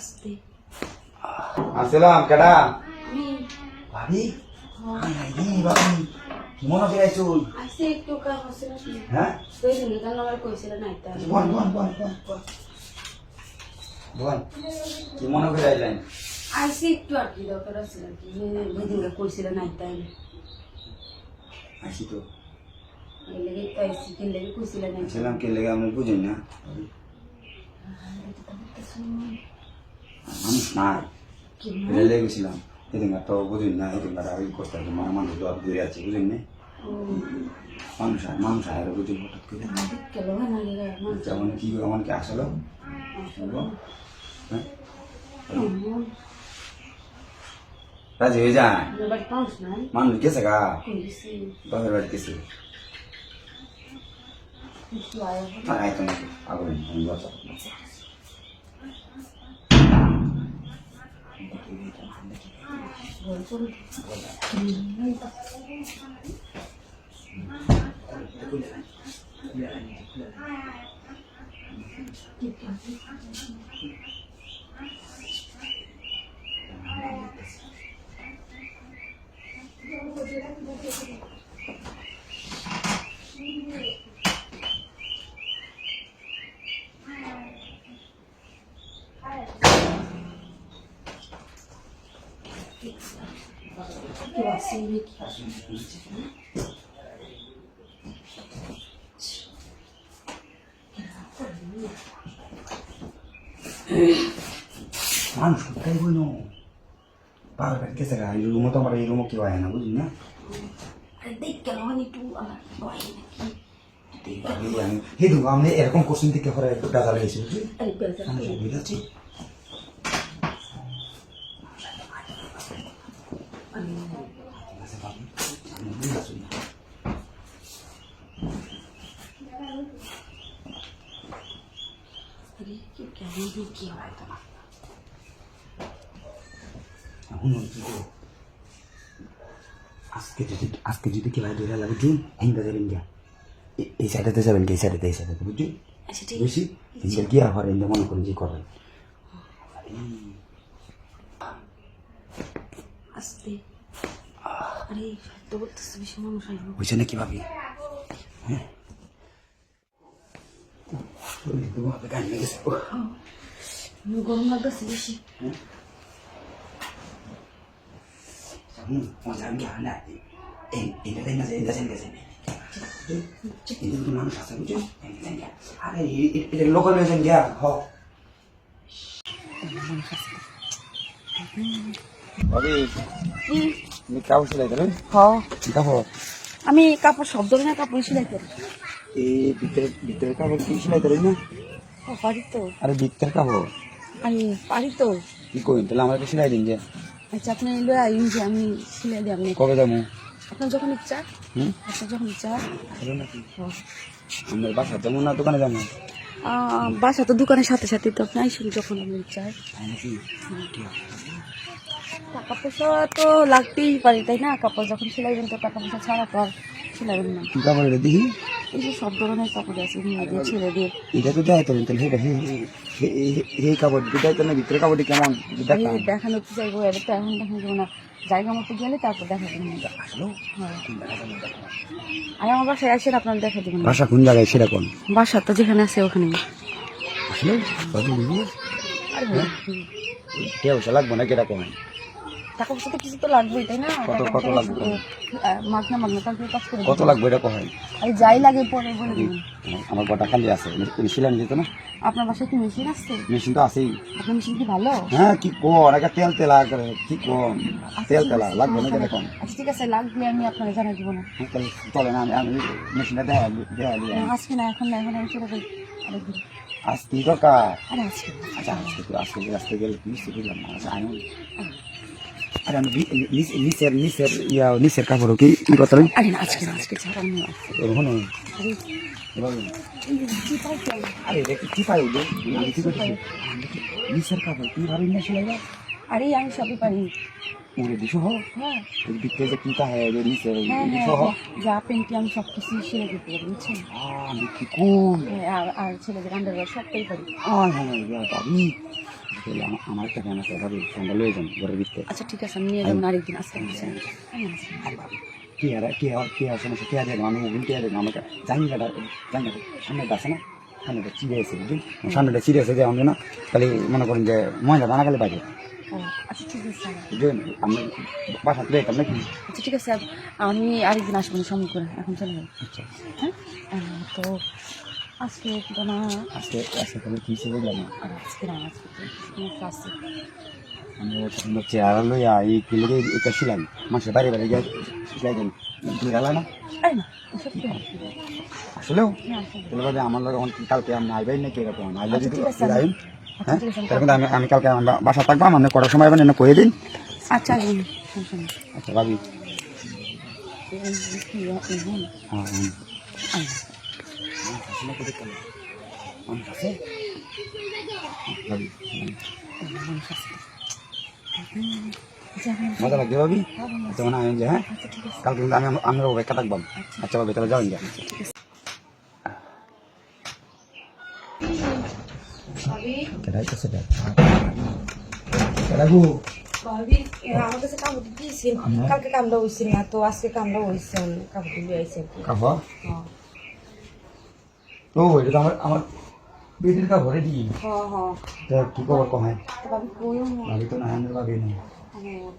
আসতে। আসসালাম কেডা? আমি। ভাবি? কি মনে করে আইছো আসতে একটু কাজ কি? হ্যাঁ? দুই দিন কাল আমার কইছিল না এটা। বল বল বল বল বল। বল কি মনে করে আইলেন আইসি একটু আর কি দরকার আছে আর কি। দুই দিন কইছিল না এটা আসি তো। লেগে তো আইসি কি লেগে কইছিল না আসসালাম কে লেগে আমি বুঝেন না। মানুষ নাই। রেলে গেছিলাম। এদিন তো বুঝেন না এদিন ওই করতে মানে মানুষ দর দূরে আছে বুঝেন না? মানুষ আর মানুষ আর বুঝেন হঠাৎ করে। যেমন কি এমন কি আসলো? হ্যাঁ? রাজি হয়ে যায়। মানুষ গেছে গা। বাপের বাড়ি গেছে। একটু আয়া নাকি। আগুন আমি বাঁচা বল চল কি আছে নাকি মানুষ কোথায় বইন বাপের বাড়ি গেছে গা এই রুমও তো আমার এই রুমও কেউ আয় না বুঝলি না? একটু এরকম কোশ্চেন থেকে হরে ডাকা লেগেছে বুঝলি আরে বেলটা মানুষ বুঝে যাচ্ছে আরে কি কেমন কি হয় শুনুন কি করব? আজকে যদি আজকে যদি কেউ ধরে লাগে জুন হিন্দা যাবেন গিয়া এই সাইডেতে যাবেন কি এই সাইডেতে এই সাইডেতে আচ্ছা ঠিক বুঝছি হিন্দা গিয়া হরে হিন্দা মনে করেন যে করবেন আসতে আরে তো বলতেছে বেশি মানুষ আসব বুঝছে না হ্যাঁ তো ভাবে বেশি হ আমি কাপড় সব ধরনের কাপড় সেলাই করি এই ভিতরে কাপড় কি সেলাই করেন না আরে ভিতরের কাপড় আমি পারি তো। কি করেন তাহলে আমার সেলাই দিন যে। আচ্ছা আপনি লয়ে আইন যে আমি সেলাই দিই আপনি কবে যাব? আপনার যখন ইচ্ছা। হুম? আপনার যখন ইচ্ছা। আমার বাসা যেমন না দোকানে যাব। বাসা তো দোকানের সাথে সাথে তো আপনি আইসুন যখন আপনি ইচ্ছা? টাকা পয়সা তো লাগতেই পারি তাই না? কাপড় যখন সেলাইবেন তো টাকা পয়সা ছাড়া তো আর সেলাইবেন না। কাপড় দেখি এই যে সব ধরনের কাপড় আছে মেয়েদের ছেলেদের। এটা তো দেয় তো এটা কাপড় দেয় তো না ভিতরে কাপড়টি কেমন? দেখানো। তো চাইব এটা তো এখন দেখানো যাব না। জায়গা মতো গেলে তারপর দেখা আসলো? হ্যাঁ। আমার বাসায় আসেন আপনার দেখা দেবেন বাসা কোন জায়গায়? সেটা কোন? বাসা তো যেখানে আছে ওখানে। আসলো? আর কেউ না কেটা কমে টাকা পয়সা তো কিছু তো লাগবেই তাই না? কত- কত লাগবে? মাগনা মাগনা তারপরে কাজ করে কত লাগবে এটা কয়? আর যাই লাগে পরে বলে দেবেন আমার গোটা খালি আছে শিলাম যেত না? আপনার বাসায় কি মেশিন আছে? মেশিন তো আছেই। আপনার মেশিন কি ভালো? হ্যাঁ কি কর একটা তেল তেলা করে কি কম তেল তেলা লাগবে না কেটা কম আচ্ছা ঠিক আছে লাগলে আমি আপনাকে জানাই দিব না। তাহলে চলে না আমি আমি মেশিনটা দেখা দেখা আজকে না এখন না এখন আমি চলে যাই। আরেকদিন আজ কি দরকার আরে আজকে। আচ্ছা আজকে আজকে গেলে নিশ্চয় বুঝলাম না? আচ্ছা আমি নিচের নিচের ইয়া নিচের কাপড় কি কি কথা আরে না আজকে না আজকে ছাড়া আমি আরে যে কি পাই আমি। কি- করছি? নিচের কাপড় কি ভালো না ছিল আরে আমি সবই পারি। ওরে দিশো হ? হ্যাঁ। ওই যে কিনতে হয় ওদের নিচের হ্যাঁ দিশো হ্যাঁ হ্যাঁ। যা পেন্টি আমি সব কিছু সেরে দিতে পারি বুঝছেন? আমি কি কোন হ্যাঁ, আর ছেলেদের আন্ডারওয়ার সবটাই পারি। হ্যাঁ তাহলে আমার- আমার ফ্যান আছে ভাবি ফ্যানটা লয়ে যান ঘরের ভিতরে। আচ্ছা ঠিক আছে আমি নিয়ে যাব আরেকদিন আজকে কি আর কি আর কি আর সমস্যা? কি দেবো আমি ওগুলো কি দেবো আমাকে জানিটা জানি সামনেটা আছে না? সামনেটা চিড়ে আছে বুঝলি? সামনেটা চিড়ে আছে যে আমি না খালি মনে করেন যে ময়লা দানা গেলে বাজে। আচ্ছা ঠিক আছে আমি বাসা তুলে যেতাম নাকি? আচ্ছা ঠিক আছে আমি আরেকদিন আসব না করে। এখন চলে যাব। আচ্ছা। হ্যাঁ? তো আজকে না আজকে আজকে তাহলে কী হিসেবে না আর আজকে না আজকে সমস্যা আছে আমি চেহারা লইয়া এই এটা বাড়ি বাড়ি গিয়ে দেন গেলা। না? না আসলেও? তাহলে আমার লোক কালকে আমি আইবাই নাকি এরকম আইলে আচ্ছা, যদি ঠিক হ্যাঁ? আমি আমি আমি কালকে আমার বাসা থাকব আপনি কটার সময় আইবেন এনে কয়ে দিন। আচ্ছা আচ্ছা ভাবি হ্যাঁ হ্যাঁ আয় আসলে কোথায় গেল? আমার কাছে? ভাবি, হুম। মানুষ আছে আচ্ছা এখন মজা লাগবে ভাবি হ্যাঁ, ভালো আছে। আচ্ছা মানে আমি যে হ্যাঁ আচ্ছা ঠিক আছে কালকে কিন্তু আমি আমি অপেক্ষা থাকব আচ্ছা ভাবি তাহলে যাবেন যা আচ্ছা ঠিক আছে কেটাই তো সেটা কেটাগু ভাবি আমার কাছে কাপড় দিয়েছেন কালকে কামড়া হয়েছিল না তো আজকে কামড়া হয়েছে কাপড় দিয়ে আইসে কাপড় ও এটা তো আমার আমার বেটির কাপড়ে দিই। হ্যাঁ হ্যাঁ তা কি খবর কমায় তো ভাবি কইও না। ভাবি তো না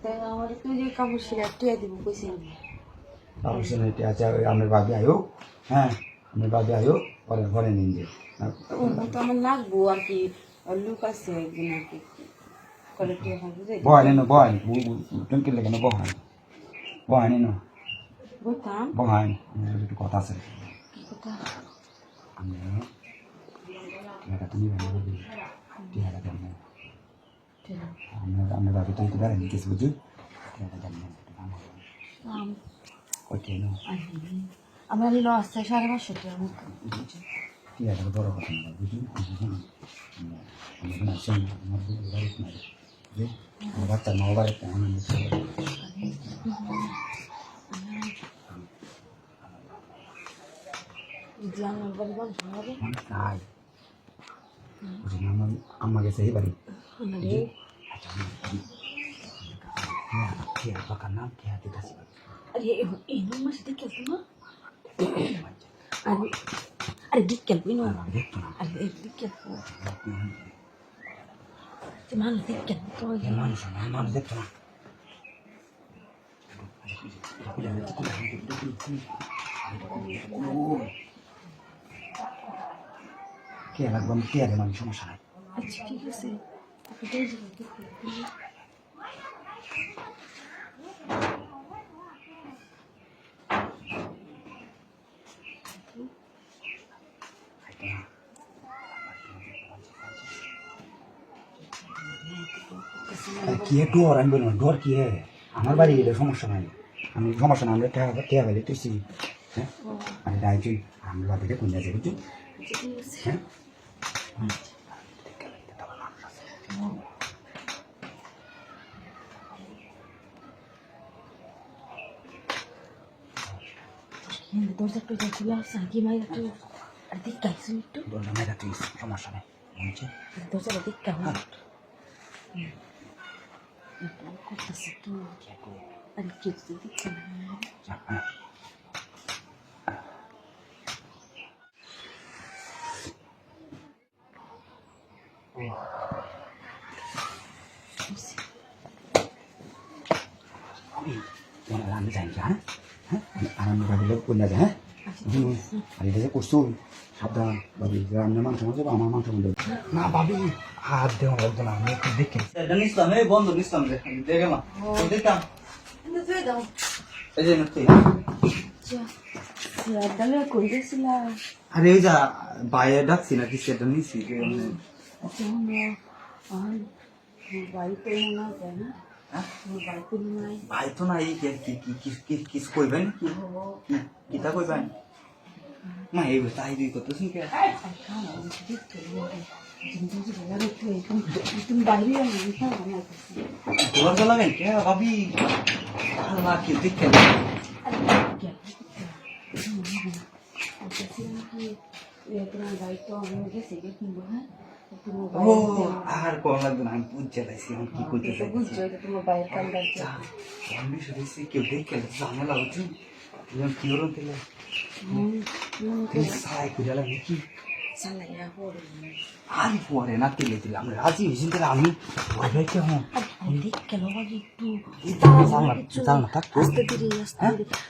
তাই আমার তুই যে কাপড় সেটা টিয়া দিব কইছেন বাবু শুনে এটা আছে আয়ো হ্যাঁ আপনার ভাবি আয়ো পরে ঘরে নিন যে। তো আমার লাগবো আর কি লুক আছে একদিন আর কি। টিয়া খাব যে বয় নেন বয় তুমি নেন। কথা আছে। কথা? ভাবি টিয়াটা দেন ঠিক আছে। আপনার আপনার ভাবি তো একটু বেড়ান কিছু বুঝি টিয়াটা দেন আম- ওই কেন আম- আমার নিল আসছে সাড়ে পাঁচশো টাকা মতো। টিয়াটা বড় কথা না বুঝি আমার আসেন আমার বুঝি বাড়িতে নাই যে আমার বাচ্চার মা বাড়িতে আমার যে আমার আম্মা গেছে এই বাড়ি। বাকার নাম টিয়া দিতেছি আরে এই- নম্বর সাথে কি না আরে আরে দিক কেন বিনো? আরে দিক কেন? মানুষ দিক কেন? মানুষ না মানুষ দেখতো না। কে লাগবে আমি কে আগে মানুষ সমস্যা নাই। আচ্ছা ঠিক আছে। কি ডোর আমি বললাম ডোর কি হে আমার বাড়ি এলে সমস্যা নাই। আমি সমস্যা না আমরা টেয়া টেয়া ফেলে তুইছি হ্যাঁ? আমি ডাইছি আমি বাড়িতে কোন হ্যাঁ হ্যাঁ? দরজা টরজা খুলে আসছে আগে মাইরা তো আর দিক গাইছো একটু মেয়েটা তুই সমস্যা নেই কি রান্না যাই হ্যাঁ হ্যাঁ আরাম ভাবিলে কোন যায় হ্যাঁ আর এটা যে করছ সাবধান ভাবি রান্না মাংস মধ্যে আমার মাংস মধ্যে না ভাবি হাত দেওয়া লাগতো না আমি একটু দেখে এটা নিছিলাম এই বন্ধ নিছিলাম রে আমি দেখতাম এই যে নতুন আরে যা বাইরে ডাকছি না কিছু একটা নিছি আচ্ছা বাড়িতে মনে হয় না ভাই তো না এই কি কি কিছু কইবেন কি কিতা কইবেন না এই তাই দুই করতেছেন কে তোমার তো লাগেন কে ভাবি আল্লাহ কি দেখেন তোমার বাড়িতে আমি গেছি কিনবো হ্যাঁ ও আ আর কোন লাগবে না আমি বুঝতে পারছি আমি কি করতে চাইছি কান্দার আচ্ছা আমি শুনেছি কেউ দেখে ঝামেলা হচ্ছে তুমি কি হলো দিলে? তুমি সাই করে লাগে কি? আর পরে না তেলে দিলে আমি রাজি হয়েছি তাহলে আমি ভয় কেমন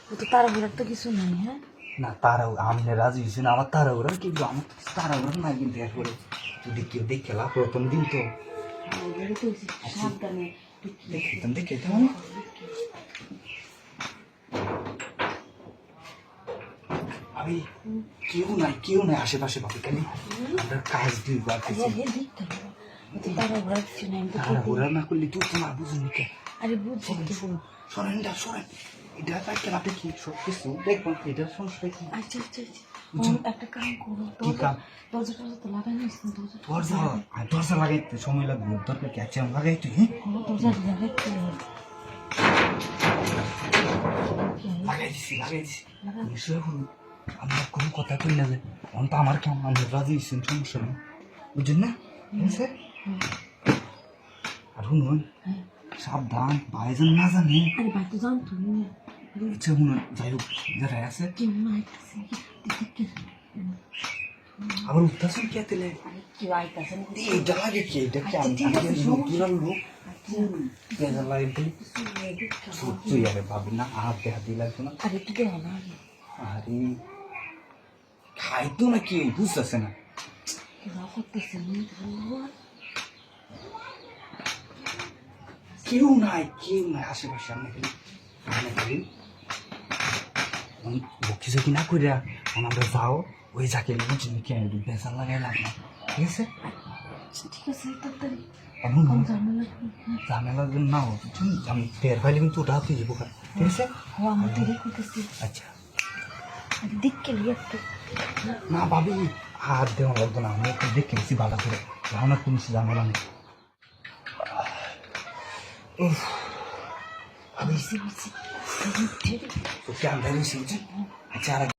ও তো তাড়াহুড়ার তো কিছু নাই হ্যাঁ? না তারা আমি রাজি হয়েছি না আমার তারা ওরা কিন্তু আমার না এরপরে। যদি কেউ দেখে লাভ প্রথম দিন তো। ওগুলো দেখে তেমন আমি কেউ নাই কেউ নাই আশেপাশে ভাবি খালি আমরা কাজ দুই বার আরে হে দেখ কেন ও তো তাড়াহুড়ার কিছু আমি তো তারা ওরা না করলে তুই তোমার বুঝুন কে। আরে বুঝছি সরেন সরেন এটা আপনি কি এটার সমস্যা আচ্ছা আচ্ছা আচ্ছা। একটা কাম করো কি কাম? দরজা টরজা তো লাগাই নিস না দরজা দরজা আর দরজা লাগাইতে সময় লাগবে দরকার কি আছে আমি লাগাইতে হ্যাঁ দরজা লাগাইতে। লাগাই দিছি লাগাই। দিছি নিশ্চয় এখন আমরা কোনো কথা কই না যে তো আমার কেমন রাজি হয়েছেন সমস্যা নেই। বুঝছেন না? আর শুনুন সাবধান ভাইজন না জানে। আরে ভাই তো জানতো না ইচ্ছে শুনুন যাই হোক যারা আছে। কে আবার উত্তাসন কে তেলে এইটা লাগে কি? এটা কি আমি নতুন লোক বেজার লাগে সত্যি আরে ভাবি না আর দেহা দিয়ে না না। আরে খাইতো না কি বুঝতেছে না। কেউ করতেছে না। কেউ নাই কেউ নাই আশেপাশে আমি বকি কি না করিয়া আমরা যাও ওই যাকে বুঝিনি কে বেসার লাগাই লাগবে ঠিক আছে ঠিক আছে কম ঝামেলা না হোক? আমি বের পাইলে কিন্তু হাতে যাব ঠিক আছে আচ্ছা দেখ একটু না ভাবি হাত দেওয়া লাগবে না আমি একটু দেখে নিচ্ছি ভালো করে আমার কোনো ঝামেলা নেই ভাবি বুঝছি বুঝছি তো কেন